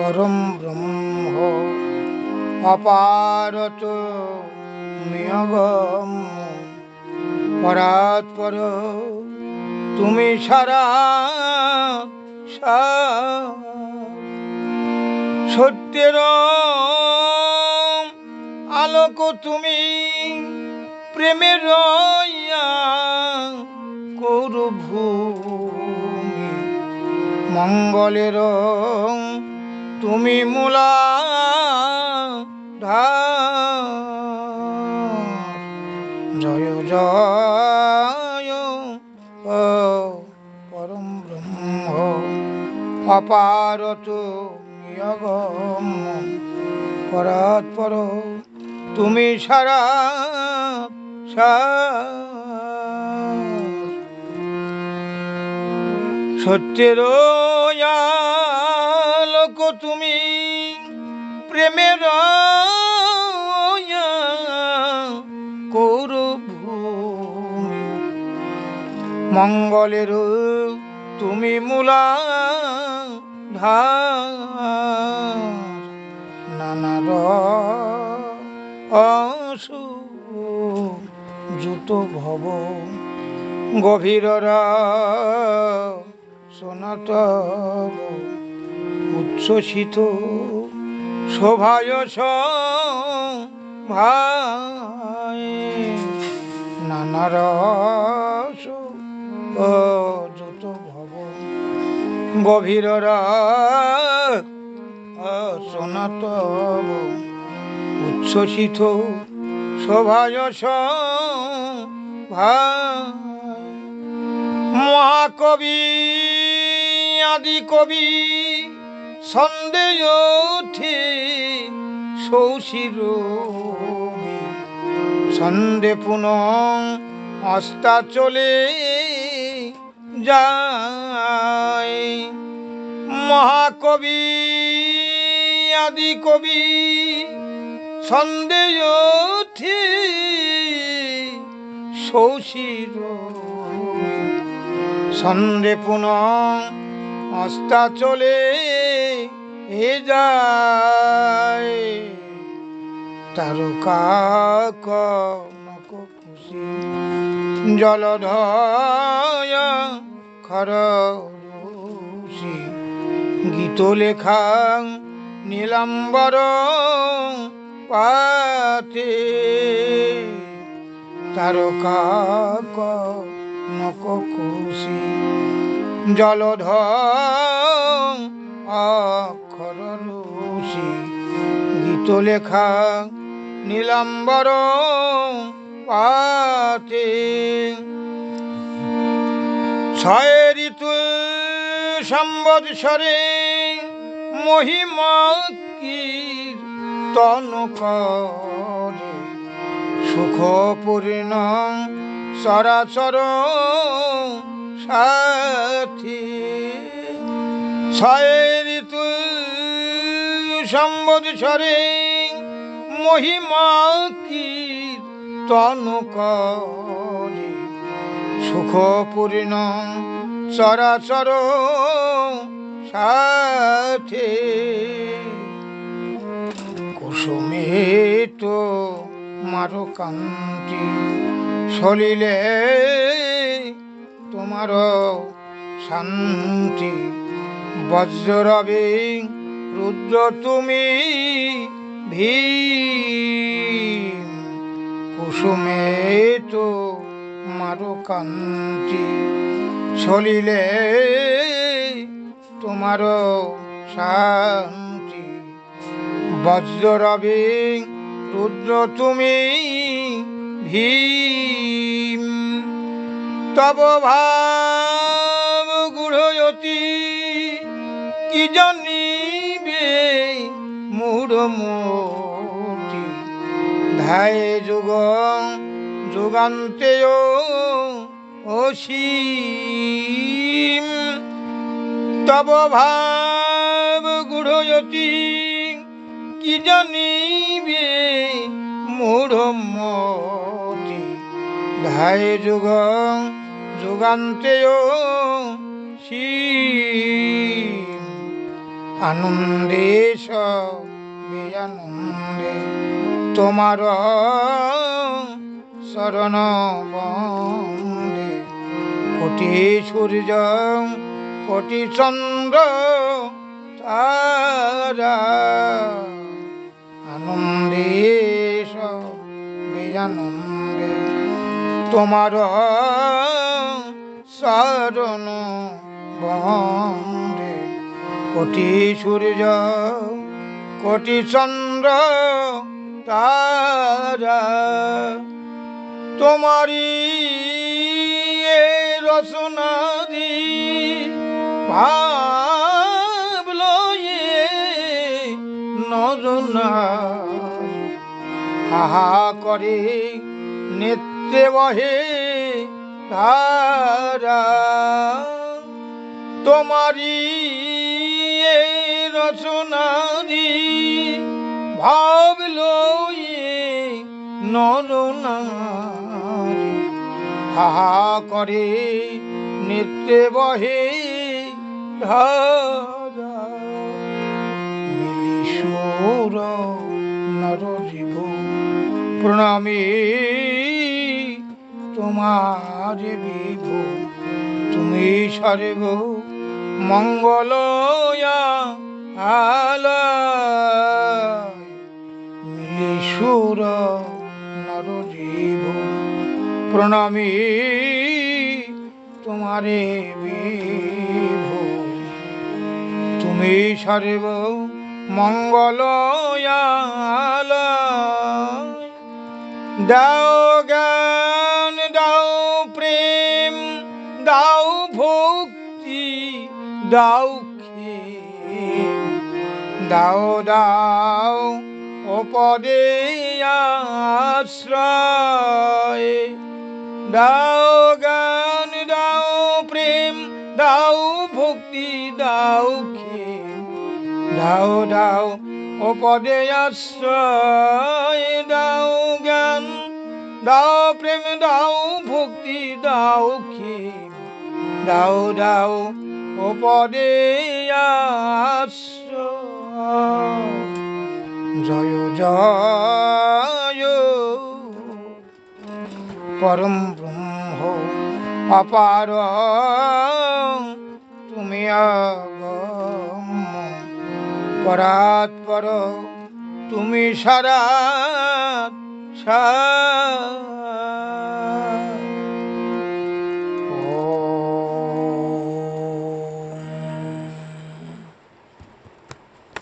পরম ব্রহ্ম অপারত নিয়গম পরাৎ পর তুমি সারা সত্যের আলোক তুমি প্রেমের রইয়া করভূমি মঙ্গলের তুমি মূলা জয় জয় পরম ব্রহ্ম নিয়গম পরাৎ পর তুমি সারা সত্যের প্রেমের কৌরভূমি মঙ্গলের তুমি মূলা ধার নানা রসু জুত ভব। গভীররা সনাতব উচ্ছ্বসিত শোভায় ভাই নানা রস যত ভব গভীররা সনাতব উচ্ছ্বসিত শোভায় ভাই মহাকবি আদি কবি সন্দেহ সৌশির সন্দে পুন অস্তা চলে যায়। মহাকবি, আদি কবি, সন্দেহ সৌশির সন্ধে পুন অস্তা চলে যায় তারকা কনক খুশি জলধয় খর গীত লেখা নীলাম্বর পাতে তারকা কনক খুশি জলধ অক্ষর রুষি গীত লেখা নীলাম্বর পাতে। ছয় ঋতু সম্বৎসরে মহিমা কীর্তন করে সুখ পূর্ণ সরাচর সাথী। ঋতু সম্বৎসরে মহিমা কীর্তন করে? সুখ পূর্ণ চরাচর সাথে কুসুমে তো মারো কান্তি সলিলে তোমার শান্তি বজ্ররবে রুদ্র তুমি ভীম। কুসুমে তো মারো কান্তি চলিলে তোমার শান্তি। বজ্ররবে রুদ্র তুমি ভীম। তব ভাব গুঢ়য়তি কি জানিবে মূঢ়মতি ধায় যুগ যুগান্তে অসীম। তব ভাব গুঢ়য়তি, কি জানিবে মূঢ়মতি ধায় যুগ যুগান্তে আনন্দে সবে আনন্দে। তোমার শরণ বন্দে। কোটি সূর্য, কোটি চন্দ্র, তারা। আনন্দে সবে আনন্দে। তোমার শরণ বন্দে। কোটি সূর্য, কোটি চন্দ্র, তারা তোমারি এ রচনাদি ভাবলো নজনা হাহা করে নেত্রে বহে ধারা তোমারি এ রচনাদি ভাবলো নরনারী। হাহা করে নিত্যে বহে ধারা। মিলি সুর নর জীব প্রণামী তোমার বিভু, তুমি সর্ব মঙ্গলয়া আলয় সুর নর জীব প্রণামী তোমারে তুমি সর্ব মঙ্গলয়ালয় দাও জ্ঞান দাও দাও দাও ওপদে আশ্রয়। দাও জ্ঞান দাও প্রেম, দাও ভক্তি, দাও দাও দাও ওপদে আশ্রয়। দাও জ্ঞান দাও প্রেম, দাও ভক্তি, দাও খেম দাও দাও আশ্রয় জয় জয়। পরম ব্রহ্ম অপার তুমি পরাৎপর তুমি সারা সার।